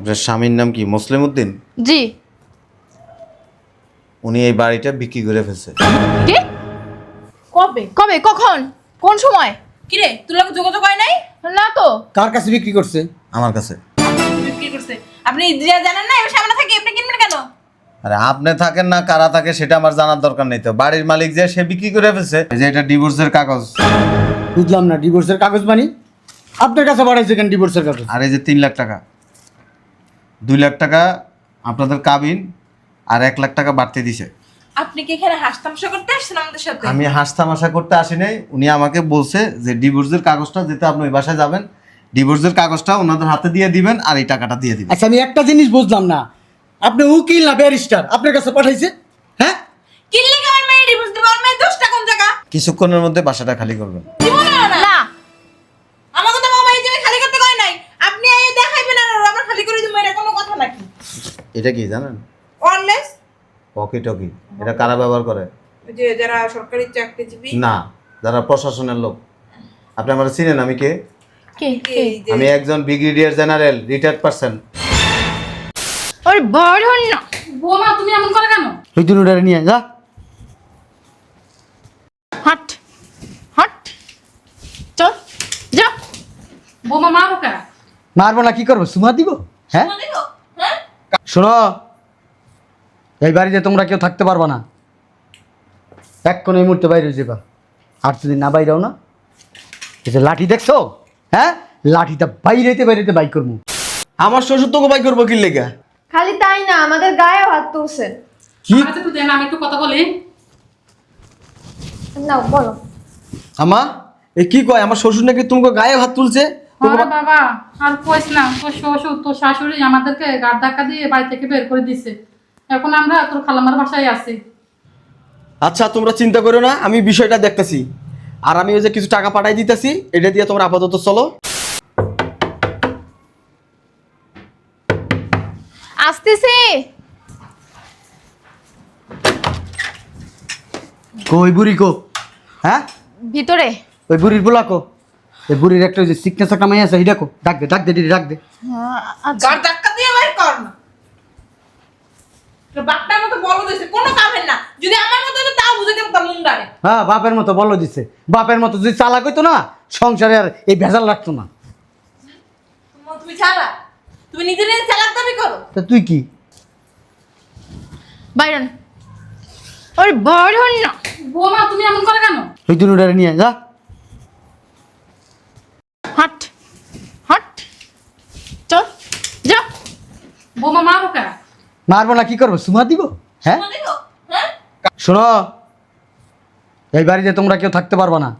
আপনার স্বামীর নাম কি? মুসলিম উদ্দিন জি। উনি এই বাড়িটা বিক্রি করে ফেলছে। কি? কবে? কবে? কখন? কোন সময়? কিরে তোর লোক যোগাযোগ হয় নাই? না তো। কার কাছে বিক্রি করছে? আমার কাছে। বিক্রি করছে। আপনি যা জানেন না? এবার সামনে থাকি আপনি কিনবেন কেন? আরে আপনি থাকেন না কারা থাকে সেটা আমার জানার দরকার নেই তো। বাড়ির মালিক যে সে বিক্রি করে ফেলছে। এই যে এটা ডিভোর্সের কাগজ। বুঝলাম না ডিভোর্সের কাগজ বানি আপনার কাছে বাড়াইছে কেন ডিভোর্সের কাগজ? আর এই যে তিন লাখ টাকা। দুই লাখ টাকা আপনাদের কাবিন আর এক লাখ টাকা বাড়তে দিছে। আপনি কি এখানে হাসতামশা করতে আসছেন আমাদের সাথে? আমি হাসতামাশা করতে আসি নাই। উনি আমাকে বলছে যে ডিভোর্সের কাগজটা যেতে আপনি ওই বাসায় যাবেন। ডিভোর্সের কাগজটা ওনাদের হাতে দিয়ে দিবেন আর এই টাকাটা দিয়ে দিবেন। আচ্ছা আমি একটা জিনিস বুঝলাম না। আপনি উকিল না ব্যারিস্টার? আপনার কাছে পাঠাইছে? হ্যাঁ? কিনলে কি আমার মেয়ে ডিভোর্স দেবো আমার মেয়ে দোষটা কোন জায়গা? কিছুক্ষণের মধ্যে বাসাটা খালি করবেন। এটা কি জানেন? অনলেস পকি টকি এটা কারা ব্যবহার করে? যে যারা সরকারি চাকরিজীবী? না যারা প্রশাসনের লোক। আপনি আমার চিনেন আমি কে? কে আমি একজন ব্রিগেডিয়ার জেনারেল রিটায়ার্ড পার্সন ওর বড় না। বৌমা তুমি এমন করে কেন? ওই দুটারে নিয়ে যা। হট হট। চল যা। বৌমা মারো কে মারবো না কি করব? সুমা দিব? হ্যাঁ? শুনে এই বাড়িতে তোমরা কেউ থাকতে পারবা না। এক কোনো এই মুহূর্তে বাইরে যাবা। আর যদি না বাইরেও না এই যে লাঠি দেখছ? হ্যাঁ? লাঠিটা বাইরেতে বাইরেতে বাই করব। আমার শ্বশুর তোকে বাই করব কি লেগা? খালি তাই না আমাদের গায়ে হাত তুলছে। কি? কাছে একটু দেন আমি একটু কথা বলি। না বলো। আমা এ কি কয়? আমার শ্বশুর নাকি তোমাকে গায়ে হাত তুলছে? বাবা আর কইস না তোর শ্বশুর তোর শাশুড়ি আমাদেরকে গাড় ধাক্কা দিয়ে বাড়ি থেকে বের করে দিছে। এখন আমরা তোর খালামার বাসায় আছি। আচ্ছা তোমরা চিন্তা করো না আমি বিষয়টা দেখতেছি। আর আমি ওই যে কিছু টাকা পাঠাই দিতেছি এটা দিয়ে তোমরা আপাতত চলো। আসতেছি। কো ওই বুড়ি কো? হ্যাঁ? ভিতরে। ওই বুড়ির বলা কো? বুড়ির একটা ওই যে সিকনেস একটা মাই আছে এই কো ডাক দে ডাক দে দিদি ডাক দে। আচ্ছা। গাড় ধাক্কা দিয়ে বাইর কর না। তো বাপটার মতো বলো দিছে কোনো কামের না। যদি আমার মতো হতো তাও বুঝে দেবো তার মুন্ডারে। হ্যাঁ বাপের মতো বলো দিছে বাপের মতো যদি চালাক হইতো না সংসারে আর এই ভেজাল রাখতো না। তুমি চালা। তুমি নিজে নিজে চালাক দাবি করো। তা তুই কি? বাইরন। ওর বড় না। বৌমা তুমি এমন করে কেন? ওই দুটারে নিয়ে যা। হট হট। চল যা। বৌমা মারো কে মারবো না কি করব? সুমা দিব? হ্যাঁ? শুনে হ্যাঁ? এই বাড়িতে তোমরা কেউ থাকতে পারবা না।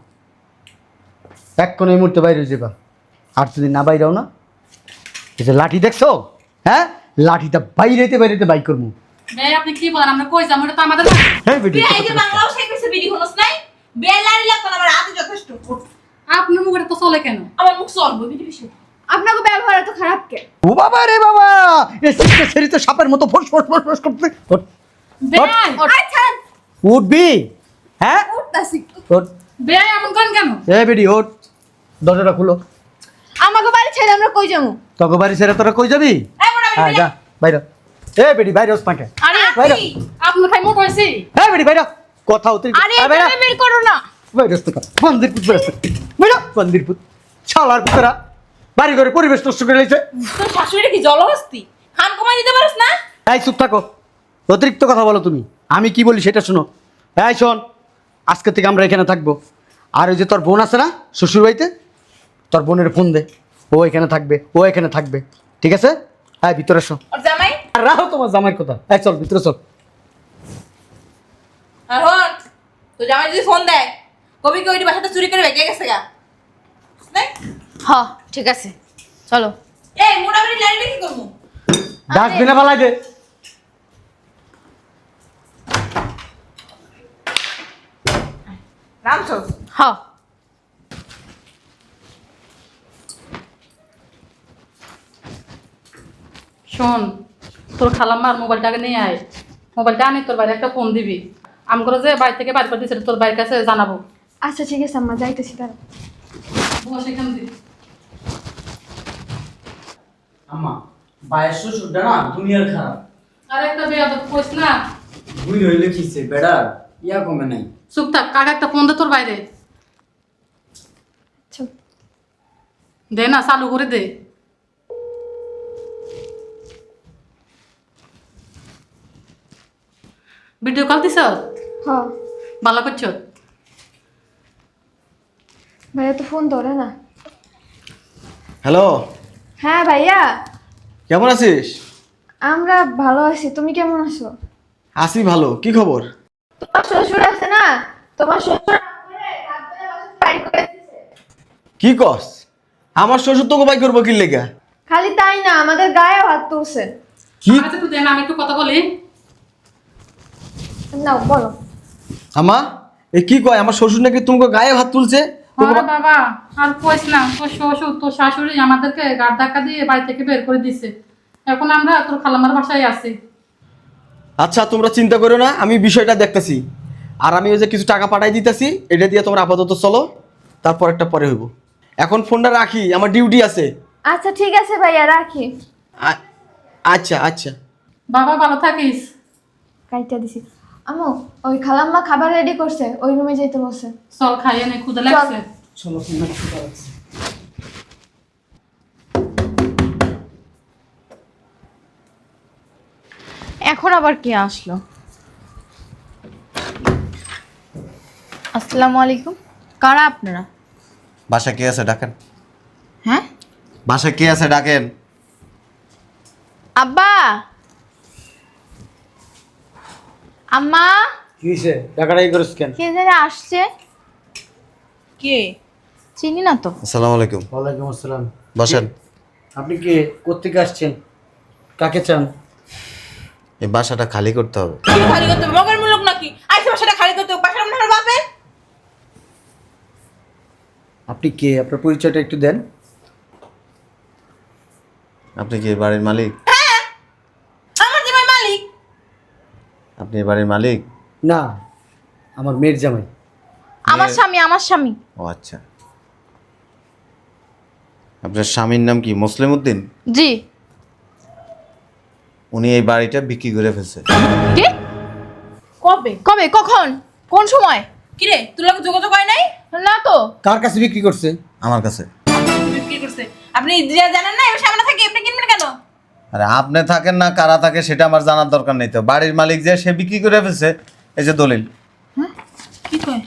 এক কোনো এই মুহূর্তে বাইরে যাবা। আর যদি না বাইরেও না এই যে লাঠি দেখছ? হ্যাঁ? লাঠিটা বাইরেতে বাইরেতে বাই করব। আপনি কি বলেন? আমরা কই যাব? এটা তো আমাদের বাড়ি। হ্যাঁ বেটি বিয়ে এই যে বাংলাও শিখেছে বিড়ি হনস নাই? বিয়ে লাড়ি লাগতো না আমার হাতে যথেষ্ট। আপনার মুখে তো চলে কেন? আমার মুখ চলবো বিড়ি আপনাকে ব্যবহার এত খারাপ কে? ও বাবা রে বাবা! এই সিটটা সেরিতে সাপের মতো ফোস ফোস ফোস ফোস করতে উঠবি? হ্যাঁ? উঠতাছি। এমন করেন কেন? এ বেটি ওঠ। দরজাটা খুলো। আমাকে বাড়ি ছেড়ে আমরা কই যাব? তোকে বাড়ি ছেড়ে তোরা কই যাবি? হ্যাঁ যা বাইরে এ বেটি বাইরে ওস পাকে আরে বাইরে আপনার খাই মোট হ্যাঁ বেটি বাইরে কথা হতে আরে বের করো না। বাইরে আসতে কর। মন্দির পুত বাইরে আসতে বাইরে মন্দির পুত ছালার পুতরা বাড়ি ঘরে পরিবেশ নষ্ট করে লাইছে। তোর শাশুড়ি কি জলহস্তি? খান কমাই দিতে পারিস না? এই চুপ থাকো। অতিরিক্ত কথা বলো তুমি। আমি কি বলি সেটা শোনো। এই শোন। আজকে থেকে আমরা এখানে থাকব। আর ওই যে তোর বোন আছে না শ্বশুর বাড়িতে? তোর বোনের ফোন দে। ও এখানে থাকবে ও এখানে থাকবে। ঠিক আছে? হ্যাঁ ভিতরে এসো। জামাই? আর রাখো তোমার জামাইয়ের কথা। এই চল ভিতরে চল। আর হন তো জামাই যদি ফোন দেয়? কবি কি ওইটি বাসাটা চুরি করে বেঁকে গেছে গা। হ ঠিক আছে। চলো। এই মোটা বিড়ি লাড়ি কি করব? ডাস্টবিনে ফেলাই দে। হ। শোন তোর খালাম্মার মোবাইলটাকে নিয়ে আয়। মোবাইলটা আনি তোর বাইরে একটা ফোন দিবি। আমি করে যে বাড়ি থেকে বাড়ি করে দিচ্ছে তোর বাড়ির কাছে জানাব। আচ্ছা ঠিক আছে আম্মা যাইতেছি তারা বস এখান দিবি আম্মা ভাইয়ের শ্বশুরটা না দুনিয়ার খারাপ। আর একটা বেয়াদব কইস না। বুই হইলে কিছে বেড়ার? ইয়া কমে নাই। চুপ থাক কাকা একটা ফোন দে তোর বাইরে। চুপ। দে না চালু করে দে। ভিডিও কল দিছ? হ। ভালো করছ? ভাইয়া তো ফোন ধরে না। হ্যালো হ্যাঁ ভাইয়া। কেমন আছিস? আমরা ভালো আছি তুমি কেমন আছো? আছি ভালো কি খবর? তোমার শ্বশুর আছে না? তোমার শ্বশুর বাড়ি করে দিছে। কি কস? আমার শ্বশুর তোকে বাই করব কি লেগা? খালি তাই না আমাদের গায়েও হাত তুলছে। কি? আচ্ছা তুই না আমি একটু কথা বলি। নাও বলো। আমা এ কি কয়? আমার শ্বশুর নাকি তোমাকে গায়ে হাত তুলছে? বাবা আর কইস না তোর শ্বশুর তোর শাশুড়ি আমাদেরকে গাড় ধাক্কা দিয়ে বাড়ি থেকে বের করে দিছে। এখন আমরা তোর খালামার বাসায় আছি। আচ্ছা তোমরা চিন্তা করো না আমি বিষয়টা দেখতেছি। আর আমি ওই যে কিছু টাকা পাঠাই দিতেছি এটা দিয়ে তোমরা আপাতত চলো তারপর একটা পরে হইব। এখন ফোনটা রাখি আমার ডিউটি আছে। আচ্ছা ঠিক আছে ভাইয়া রাখি। আ- আচ্ছা আচ্ছা। বাবা ভালো থাকিস। কাইটা দিছি। আমু ওই খালাম্মা খাবার রেডি করছে ওই রুমে যেতে বসে চল খাইয়ে নে চল। লাগছে। চলো তোমরা কি করছ? এখন আবার কে আসলো? আসসালামু আলাইকুম। কারা আপনারা? বাসা কে আছে ডাকেন। হ্যাঁ? বাসা কে আছে ডাকেন। আব্বা! আম্মা? কি হয়েছে টাকাটাই করিস কেন? কে জানে আসছে? কে? চিনি না তো। আসসালামু আলাইকুম। ওয়ালাইকুম আসসালাম। বসেন। আপনি কে? কোথেকে আসছেন? কাকে চান? এই বাসাটা খালি করতে হবে। কি খালি করতে হবে? মগের মূলক নাকি? আইসে বাসাটা খালি করতে হবে। বাসার মনে হয় বাপের আপনি কে? আপনার পরিচয়টা একটু দেন। আপনি কি বাড়ির মালিক আমার জামাই মালিক আপনি এই বাড়ির মালিক? না আমার মেয়ের জামাই। আমার স্বামী আমার স্বামী। ও আচ্ছা। আপনার স্বামীর নাম কি? মুসলিম উদ্দিন জি। উনি এই বাড়িটা বিক্রি করে ফেলছে। কি? কবে? কবে? কখন? কোন সময়? কি রে তোর লোক যোগাযোগ হয় নাই? না তো। কার কাছে বিক্রি করছে? আমার কাছে। বিক্রি করছে। আপনি যা জানেন না এবার সামনে থাকি আপনি কিনবেন কেন? আরে আপনি থাকেন না কারা থাকে সেটা আমার জানার দরকার নেই তো। বাড়ির মালিক যে সে বিক্রি করে ফেলছে। এই যে দলিল। কি কয়?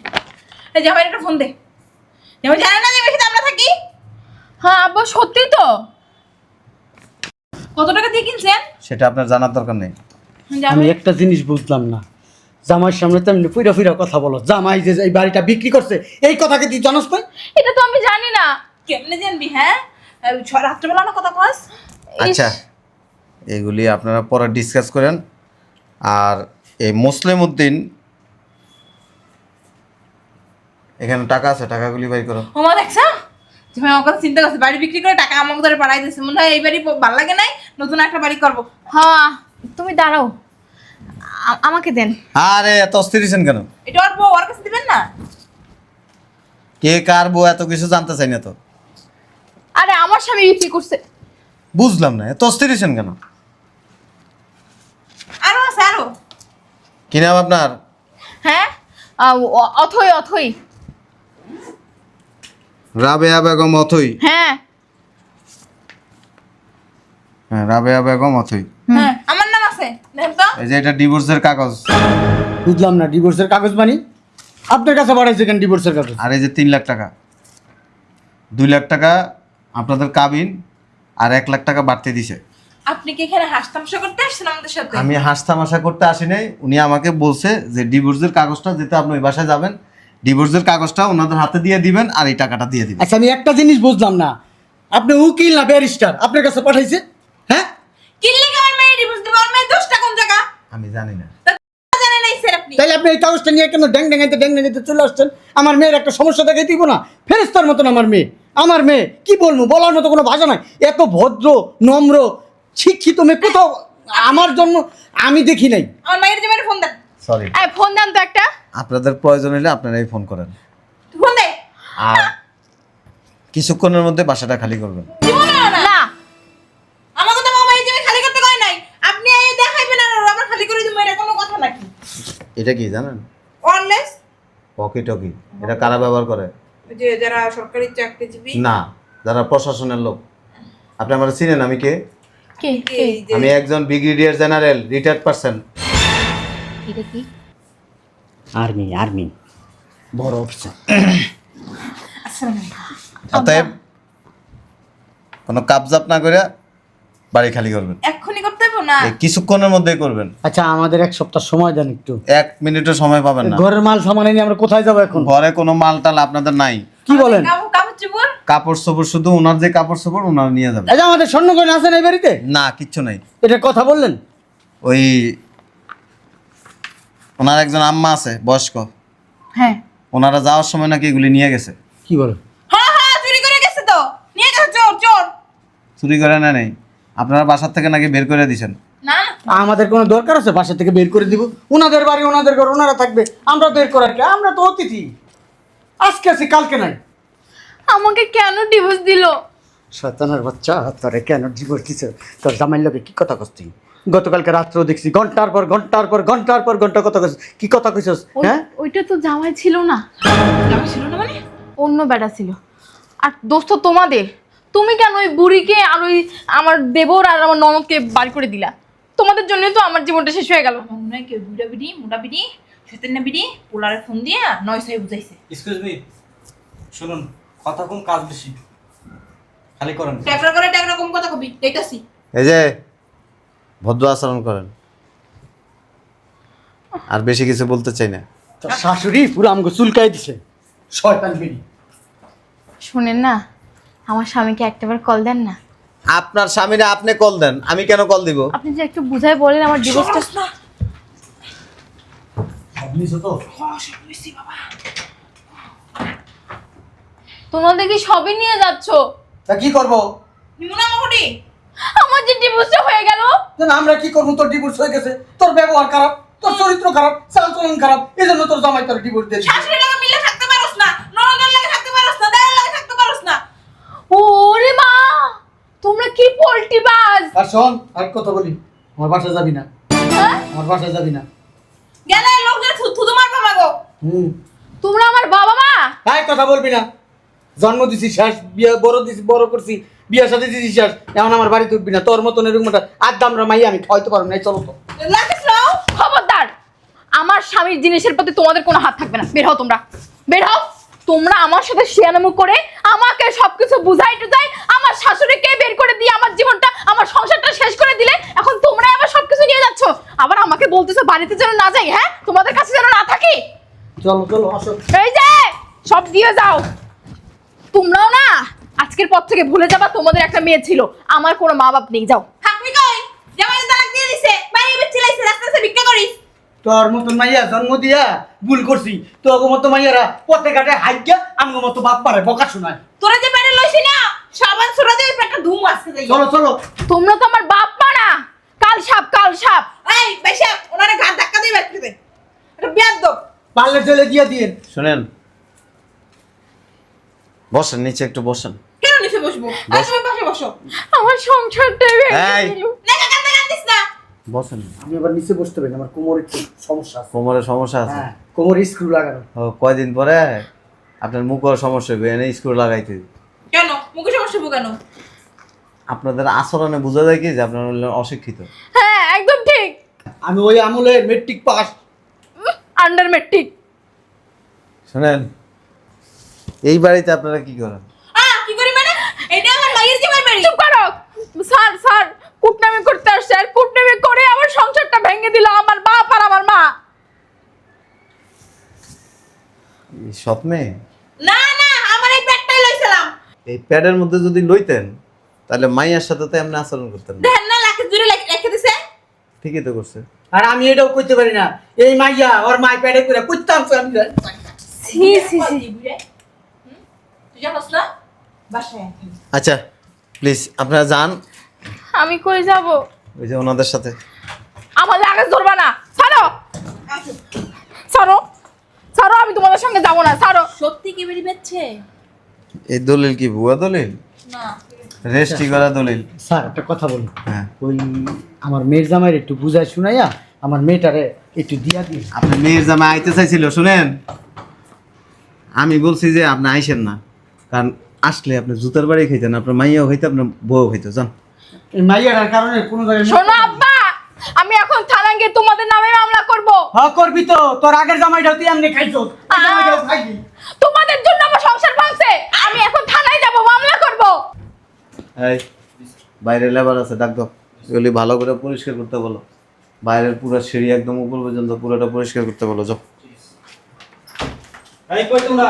এই জামাই একটা ফোন দে। জামাই জানেন না যে বেশি আমরা থাকি? হ্যাঁ আব্বা সত্যি তো। কত টাকা দিয়ে কিনছেন? সেটা আপনার জানার দরকার নেই। আমি একটা জিনিস বুঝলাম না। জামাইয়ের সামনে তেমনি পুইরা ফুইরা কথা বলো। জামাই যে এই বাড়িটা বিক্রি করছে এই কথাকে তুই জানোস না এটা তো আমি জানি না। কেমনে জানবি হ্যাঁ? রাত্রেবেলা না কথা কস। আচ্ছা। এগুলি আপনারা পরে ডিসকাস করেন। আর এই মুসলিম উদ্দিন এখানে টাকা আছে টাকাগুলি বাই করো। ওমা দেখছ? জামাই আমার কথা চিন্তা করছে বাড়ি বিক্রি করে টাকা আমাকে ধরে পাঠাই দিচ্ছে মনে হয় এই বাড়ি ভালো লাগে নাই নতুন একটা বাড়ি করব। হ্যাঁ তুমি দাঁড়াও। আমাকে দেন। আরে এত অস্থির কেন? এটা ওর বউ ওর কাছে দিবেন না? কে কার বউ এত কিছু জানতে চাই না তো। আরে আমার স্বামী বিক্রি করছে। বুঝলাম না এত অস্থির কেন আরও আছে আরও কি নাম আপনার? হ্যাঁ? অথই অথই। রাবেয়া বেগম অথই? হ্যাঁ। হ্যাঁ রাবেয়া বেগম অথই। হ্যাঁ আমার নাম আছে। তো। এই যে এটা ডিভোর্সের কাগজ। বুঝলাম না ডিভোর্সের কাগজ মানি? আপনার কাছে পাঠাইছে কেন ডিভোর্সের কাগজ? আর এই যে তিন লাখ টাকা। দুই লাখ টাকা আপনাদের কাবিন আর এক লাখ টাকা বাড়তে দিছে। আপনি কি এখানে হাসতামশা করতে আসছেন আমাদের সাথে? আমি হাসতামাশা করতে আসি নাই। উনি আমাকে বলছে যে ডিভোর্সের কাগজটা যেতে আপনি ওই বাসায় যাবেন। ডিভোর্সের কাগজটা ওনাদের হাতে দিয়ে দিবেন আর এই টাকাটা দিয়ে দিবেন। আচ্ছা আমি একটা জিনিস বুঝলাম না। আপনি উকিল না ব্যারিস্টার? আপনার কাছে পাঠাইছে? হ্যাঁ? কিনলে কি আমার মেয়ে ডিভোর্স দেবে আমার মেয়ে দোষটা কোন জায়গা? আমি জানি না। তা জানেন নাই স্যার আপনি। তাইলে আপনি এই কাগজটা নিয়ে কেন ড্যাং ড্যাঙাইতে ড্যাং ড্যাঙাইতে চলে আসছেন? আমার মেয়ের একটা সমস্যা দেখাই দিব না? ফেরেস্তার মতন আমার মেয়ে। আমার মেয়ে কি বলব? বলার মতো কোনো ভাষা নাই। এত ভদ্র নম্র শিক্ষিত মেয়ে কোথাও আমার জন্য আমি দেখি নাই। আমার মায়ের জন্য ফোন দেন। সরি এই ফোন দেন তো একটা। আপনাদের প্রয়োজন হলে আপনারাই ফোন করেন। ফোন দে। আর কিছুক্ষণের মধ্যে বাসাটা খালি করবেন। না? আমার কথা মামা এই খালি করতে নাই। আপনি এই দেখাইবেন আর আমার খালি করে দিব এটা কোনো কথা নাকি? এটা কি জানেন? অনলেস পকি টকি এটা কারা ব্যবহার করে? যে যারা সরকারি চাকরিজীবী। না যারা প্রশাসনের লোক। আপনি আমার চিনেন আমি কে? আমি একজন ব্রিগেডিয়ার জেনারেল রিটায়ার্ড পার্সন এটা কি? Army army. বড় অফিসার আসসালামু আলাইকুম। অতএব কোনো কাবজাপ না করে বাড়ি খালি করবেন। এক্ষুনি করতে হবে না? কিছুক্ষণের মধ্যেই করবেন। আচ্ছা আমাদের এক সপ্তাহ সময় দেন একটু। এক মিনিটও সময় পাবেন না। ঘরের মাল সামান নিয়ে আমরা কোথায় যাব এখন? ঘরে কোনো মাল টাল আপনাদের নাই। কি বলেন? চুপড়? কাপড় চোপড় শুধু ওনার যে কাপড় চোপড় ওনার নিয়ে যাবেন এই যে আমাদের আছেন এই বাড়িতে? না কিচ্ছু নাই। এটা কথা বললেন? ওই ওনার একজন আম্মা আছে বয়স্ক। হ্যাঁ। ওনারা যাওয়ার সময় নাকি এগুলি নিয়ে গেছে। কি বলেন হ্যাঁ হ্যাঁ চুরি করে গেছে তো। নিয়ে গেছে চোর চোর। চুরি করে না নেই। আপনারা বাসার থেকে নাকি বের করে দিছেন না না। আমাদের কোনো দরকার আছে? বাসা থেকে বের করে দিব। ওনাদের বাড়ি ওনাদের ঘর ওনারা থাকবে। আমরা বের করার কি? আমরা তো অতিথি। আজকে আছি কালকে নাই। আমাকে কেন ডিভোর্স দিল? শয়তানের বাচ্চা তোরে কেন জীবন দিছে? তোর জামাইর লোকে কি কথা কচ্ছি গতকালকে রাত্রেও দেখছি ঘণ্টার পর ঘণ্টার পর ঘণ্টার পর ঘণ্টা কথা কইছিস কি কথা কইছস হ্যাঁ? ওইটা তো জামাই ছিল না। জামাই ছিল না মানে? অন্য বেটা ছিল। আর দোস্ত তোমাদের তুমি কেন ওই বুড়িকে আর ওই আমার দেবর আর আমার ননদকে বাড়ি করে দিলা? তোমাদের জন্যই তো আমার জীবনটা শেষ হয়ে গেল। আমার মনে হয় কেউ বুড়া বিড়ি মোটা বিড়ি সেতেন বিড়ি পোলারে ফোন দিয়ে নয় সাই বুঝাইছে। এক্সকিউজ মি শুনুন কথা কম কাজ বেশি? খালি করেন। ট্যাকরা করে ট্যাকরা কম কথা কবি। দেখতাছি। এই যে ভদ্র আচরণ করেন। আর বেশি কিছু বলতে চাই না। তোর শাশুড়ি পুরো আমাকে চুলকাই দিছে। শয়তান বেরি শোনেন না আমার স্বামীকে একটাবার কল দেন না। আপনার স্বামীরা আপনি কল দেন আমি কেন কল দিব? আপনি যে একটু বুঝাই বলেন আমার ডিভোর্সটা না তো? হ্যাঁ বাবা। তোমাদের কি সবই নিয়ে যাচ্ছ? তা কি করব? নিমুনা মকুটি আমার যে ডিভোর্সটা হয়ে গেল। যেন আমরা কি করব? তোর ডিভোর্স হয়ে গেছে। তোর ব্যবহার খারাপ তোর চরিত্র খারাপ চালচলন খারাপ এই জন্য তোর জামাই তোর ডিভোর্স দিয়ে। শাশুড়ি লাগে মিলে থাকতে পারোস না ননদের লাগে থাকতে পারোস না দায়ের লাগে থাকতে পারোস না। ওরে মা তোমরা কি পোল্টি বাজ? আর শোন আর কথা বলি আমার বাসায় যাবি না। হ্যাঁ? আমার বাসায় যাবি না। গেলে লোকজন থুতু মারবা মাগো হুম। তোমরা আমার বাবা মা? তাই কথা বলবি না। জন্ম দিছি শেষ বিয়ে বড় দিছি বড় করছি বিয়ের সাথে দিছি শেষ। এখন আমার বাড়িতে উঠবি না তোর মতন এরকম একটা আড্ডা আমরা মাই আমি খাওয়াইতে পারব না চলো তো। খবরদার। আমার স্বামীর জিনিসের প্রতি তোমাদের কোনো হাত থাকবে না। বের হও তোমরা। বের হও। তোমরা আমার সাথে শিয়ানামু করে আমাকে সবকিছু বুঝাই টুজাই আমার শাশুড়িকে বের করে দিয়ে আমার জীবনটা আমার সংসারটা শেষ করে দিলে এখন তোমরা আবার সবকিছু নিয়ে যাচ্ছ। আবার আমাকে বলতেছো বাড়িতে যেন না যাই হ্যাঁ? তোমাদের কাছে যেন না থাকি? চলো চলো আসো। এই যে সব দিয়ে যাও। তোমরাও না আজকের পর থেকে ভুলে যাবা তোমাদের একটা মেয়ে ছিল। আমার কোনো মা বাপ নেই যাও। থাকবি কই? জামাই তালাক দিয়ে দিছে। বাইরে বেচিলাইছে রাস্তাতে ভিক্ষা করিস। তোর মতন মাইয়া জন্ম দিয়া ভুল করছি। তোর মতো মাইয়ারা পথে ঘাটে হাইগা মতো বাপ পারে বকা শোনায়। তোরা যে পেটে লইছি না সাবান দিয়ে পেটটা ধুম আসছে যাই চলো চলো। তোমরা তো আমার বাপ মা না। কাল সাপ কাল সাপ। এই বেশা ওনারে ঘাট ধাক্কা দিয়ে বের করে দে। এটা বিয়াদ দো পারলে চলে দিয়ে দিয়ে। শুনেন বসেন নিচে একটু বসেন। কেন নিচে বসবো? আর তুমি পাশে বসো। আমার সংসারটা ভেঙে এই। দিল। কান্দা কান্দিস না বসেন। আমি আবার নিচে বসতে পারি না, আমার কোমরে একটু সমস্যা আছে। কোমরে সমস্যা আছে? হ্যাঁ কোমরে স্ক্রু লাগানো। ও কয়দিন পরে? আপনার মুখের সমস্যা হবে এনে স্ক্রু লাগাইতে। দিই। কেন? মুখে সমস্যা হব কেন? আপনাদের আচরণে বোঝা যায় কি যে আপনারা হলেন অশিক্ষিত? হ্যাঁ একদম ঠিক। আমি ওই আমলের মেট্রিক পাস আন্ডার মেট্রিক শুনেন এই বাড়িতে আপনারা কি করেন? কি করি মানে? এটা আমার মায়ের জীবন বাড়ি। চুপ করো। স্যার স্যার কুটনামি করতে আসছে। আর কুটনামি করে আমার সংসারটা ভেঙে দিল আমার বাপ আর আমার মা। মেয়ে না না আমার এই পেটটাই লইছিলাম। এই প্যাডের মধ্যে যদি লইতেন তাহলে মাইয়ার সাথে তো এমনি আচরণ করতেন না। দেখেন না লাখে জুড়ে রেখে দিছে। ঠিকই তো করছে। আর আমি এটাও কইতে পারি না। এই মাইয়া ওর মাই প্যাডে করে কইতাম তো আমি। সি সি সি তুই জানোস না? বাসায় আচ্ছা প্লিজ আপনারা যান। আমি কই যাব? ওই যে ওনাদের সাথে। আমার লাগেজ ধরবা না। ছাড়ো। ছাড়ো। ছাড়ো আমি তোমাদের সঙ্গে যাব না। ছাড়ো। সত্যি কি বেরি বেচ্ছে? এই দলিল কি ভুয়া দলিল? না। রেজিস্ট্রি করা দলিল। স্যার একটা কথা বলি হ্যাঁ। ওই আমার মেয়ের জামাইয়ের একটু বুঝায় শুনাইয়া আমার মেয়েটারে একটু দিয়া দিন। আপনি মেয়ের জামা আইতে চাইছিল শুনেন? আমি বলছি যে আপনি আইসেন না। কারণ আসলে আপনি জুতার বাড়ি খাইতেন আপনার মাইয়াও খাইতে আপনার বউ খাইতো জান। এই মাইয়াটার কারণে কোনো জায়গায় শোনো আব্বা আমি এখন থানায় গিয়ে তোমাদের নামে মামলা করব। হ্যাঁ করবি তো। তোর আগের জামাইটাও তুই এমনি খাইছো। এই জামাইটাও খাইবি। তোমাদের জন্য আমার সংসার ভাঙছে। আমি এখন থানায় যাব মামলা করব। এই বাইরে লেবার আছে ডাক দাও। এগুলি ভালো করে পরিষ্কার করতে বলো। বাইরের পুরো সিঁড়ি একদম উপর পর্যন্ত পুরোটা পরিষ্কার করতে বলো যাও। এই কই তোমরা?